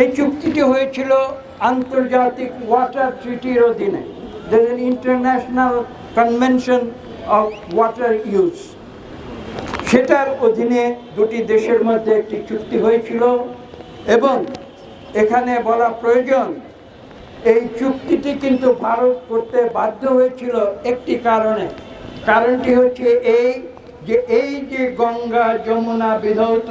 এই চুক্তিটি হয়েছিল আন্তর্জাতিক ওয়াটার ট্রিটির অধীনে। International convention of water use সেটার অধীনে দুটি দেশের মধ্যে একটি চুক্তি হয়েছিল এবং এখানে বলা প্রয়োজন, এই চুক্তিটি কিন্তু ভারত করতে বাধ্য হয়েছিল একটি কারণে। কারণটি হচ্ছে এই যে এই যে গঙ্গা যমুনা বিধৌত,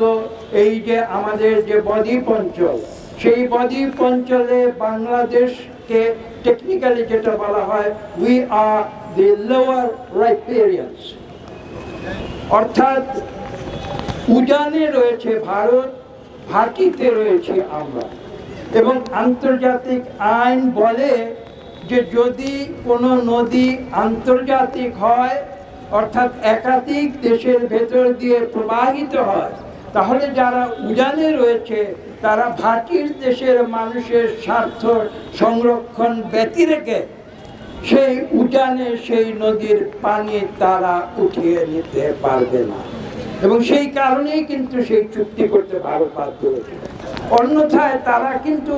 এই যে আমাদের যে বদ্বীপ অঞ্চল সেই বদ্বীপ অঞ্চলে বাংলাদেশকে টেকনিক্যালি যেটা বলা হয় উই আর দি লোয়ার রাইপেরিয়ান্স অর্থাৎ, উজানে রয়েছে ভারত ভাটিতে রয়েছে আমরা। এবং আন্তর্জাতিক আইন বলে যে যদি কোনো নদী আন্তর্জাতিক হয়, অর্থাৎ একাধিক দেশের ভেতর দিয়ে প্রবাহিত হয় তাহলে যারা উজানে রয়েছে, তারা ভাটির দেশের মানুষের স্বার্থ সংরক্ষণ ব্যতি রেখে সেই উজানে, সেই নদীর পানি তারা উঠিয়ে নিতে পারবে না। এবং সেই কারণেই কিন্তু সেই চুক্তি করতে ভারত বাধ্য হয়েছে। অন্যথায় তারা কিন্তু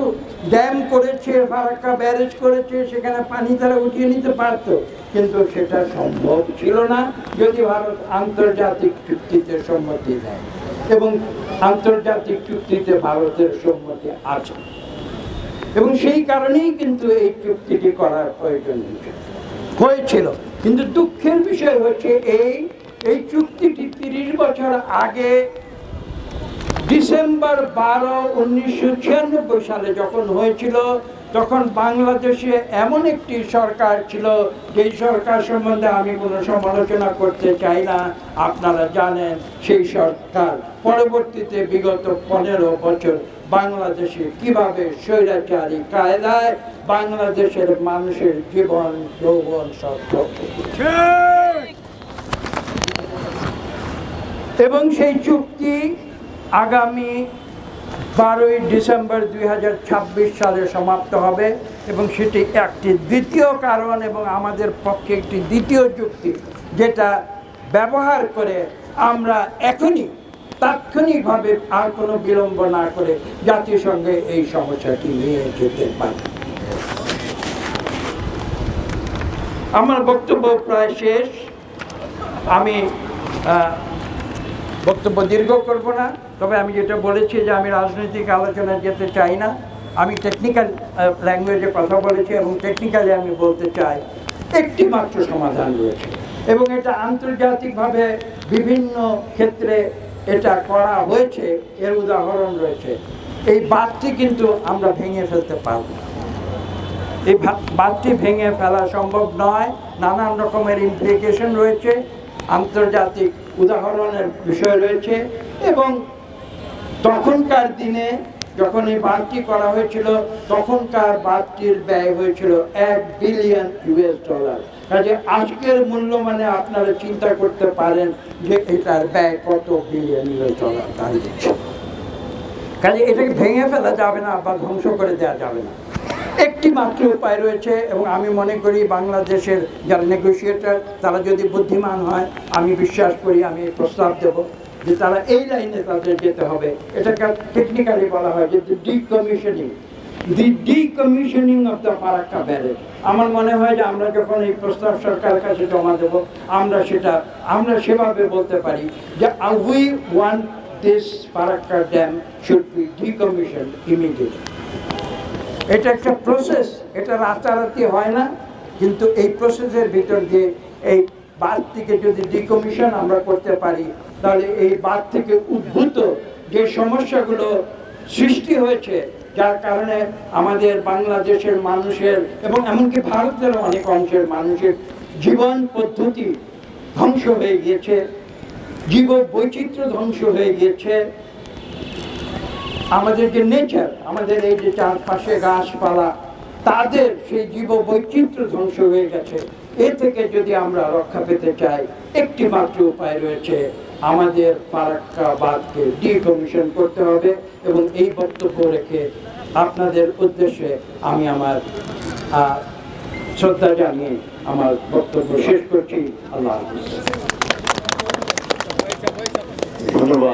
ড্যাম করেছে, ফারাক্কা ব্যারেজ করেছে, সেখানে পানি তারা উঠিয়ে নিতে পারত। কিন্তু সেটা সম্ভব ছিল না, যদি ভারত আন্তর্জাতিক চুক্তিতে সম্মতি দেয়। এবং আন্তর্জাতিক চুক্তিতে ভারতের সম্মতি আছে। এবং সেই কারণেই কিন্তু এই চুক্তিটি করার প্রয়োজন হয়েছিল। কিন্তু দুঃখের বিষয় হচ্ছে এই এই চুক্তিটি তিরিশ বছর আগে ডিসেম্বর বারো উনিশশো সালে যখন হয়েছিল তখন বাংলাদেশে এমন একটি সরকার ছিল, যেই সরকার সম্বন্ধে আমি কোনো সমালোচনা করতে চাই না, আপনারা জানেন সেই সরকার পরবর্তীতে বিগত পনেরো বছর বাংলাদেশে কীভাবে স্বৈরাচারী কায়দায় বাংলাদেশের মানুষের জীবন যৌবন সব এবং সেই চুক্তি আগামী বারোই ডিসেম্বর দুই হাজার ছাব্বিশ সালে সমাপ্ত হবে এবং সেটি একটি দ্বিতীয় কারণ এবং আমাদের পক্ষে একটি দ্বিতীয় চুক্তি যেটা ব্যবহার করে আমরা এখনই তাৎক্ষণিকভাবে আর কোনো বিলম্ব না করে জাতিসংঘে এই সমস্যাটি নিয়ে যেতে পারি। আমার বক্তব্য প্রায় শেষ। আমি বক্তব্য দীর্ঘ করব না, তবে আমি যেটা বলেছি যে আমি রাজনৈতিক আলোচনায় যেতে চাই না। আমি টেকনিক্যাল ল্যাঙ্গুয়েজে কথা বলেছি এবং টেকনিক্যালি আমি বলতে চাই একটি মাত্র সমাধান রয়েছে। এবং এটা আন্তর্জাতিকভাবে বিভিন্ন ক্ষেত্রে এটা করা হয়েছে, এর উদাহরণ রয়েছে। এই বাঁধটি কিন্তু আমরা ভেঙে ফেলতে পারব এই বাঁধটি ভেঙে ফেলা সম্ভব নয়, নানান রকমের ইমপ্লিকেশন রয়েছে। আন্তর্জাতিক উদাহরণের বিষয় রয়েছে এবং তখনকার দিনে যখন এই বাঁধটি করা হয়েছিল, তখনকার বাঁধটির ব্যয় হয়েছিল এক বিলিয়ন ইউএস ডলার। কাজে আজকের মূল্য মানে আপনারা চিন্তা করতে পারেন যে এটার ব্যয় কত বিলিয়ন ইউএস ডলার দাঁড়িয়েছে কাজে এটাকে ভেঙে ফেলা যাবে না বা ধ্বংস করে দেওয়া যাবে না। একটি মাত্র উপায় রয়েছে এবং আমি মনে করি বাংলাদেশের যারা নেগোসিয়েটার তারা যদি বুদ্ধিমান হয়, আমি বিশ্বাস করি, আমি প্রস্তাব দেব যে তারা এই লাইনে তাদের যেতে হবে। এটাকে টেকনিক্যালি বলা হয় যে decommissioning the decommissioning of the Farakka barrage আমার মনে হয় যে আমরা যখন এই প্রস্তাব সরকারের কাছে জমা দেব, আমরা সেটা, আমরা সেভাবে বলতে পারি যে we want this Farakka dam should be decommission immediately এটা একটা প্রসেস এটা রাতারাতি হয় না, কিন্তু এই প্রসেসের ভিতর দিয়ে এই বাদ থেকে যদি ডিকমিশন আমরা করতে পারি, তাহলে এই বাদ থেকে উদ্ভূত যে সমস্যাগুলো সৃষ্টি হয়েছে, যার কারণে আমাদের বাংলাদেশের মানুষের এবং এমনকি ভারতের অনেক অংশের মানুষের জীবন পদ্ধতি ধ্বংস হয়ে গিয়েছে জীব বৈচিত্র্য ধ্বংস হয়ে গিয়েছে। আমাদের যে নেচার আমাদের এই যে চারপাশে গাছপালা, তাদের সেই জীব বৈচিত্র্য ধ্বংস হয়ে গেছে। এ থেকে যদি আমরা রক্ষা পেতে চাই একটি মাত্র উপায় রয়েছে, আমাদের ফারাক্কা বাদকে ডিকমিশন করতে হবে এবং এই বক্তব্য রেখে আপনাদের উদ্দেশ্যে আমি আমার শ্রদ্ধা জানিয়ে আমার বক্তব্য শেষ করছি। আল্লাহ হাফিজ।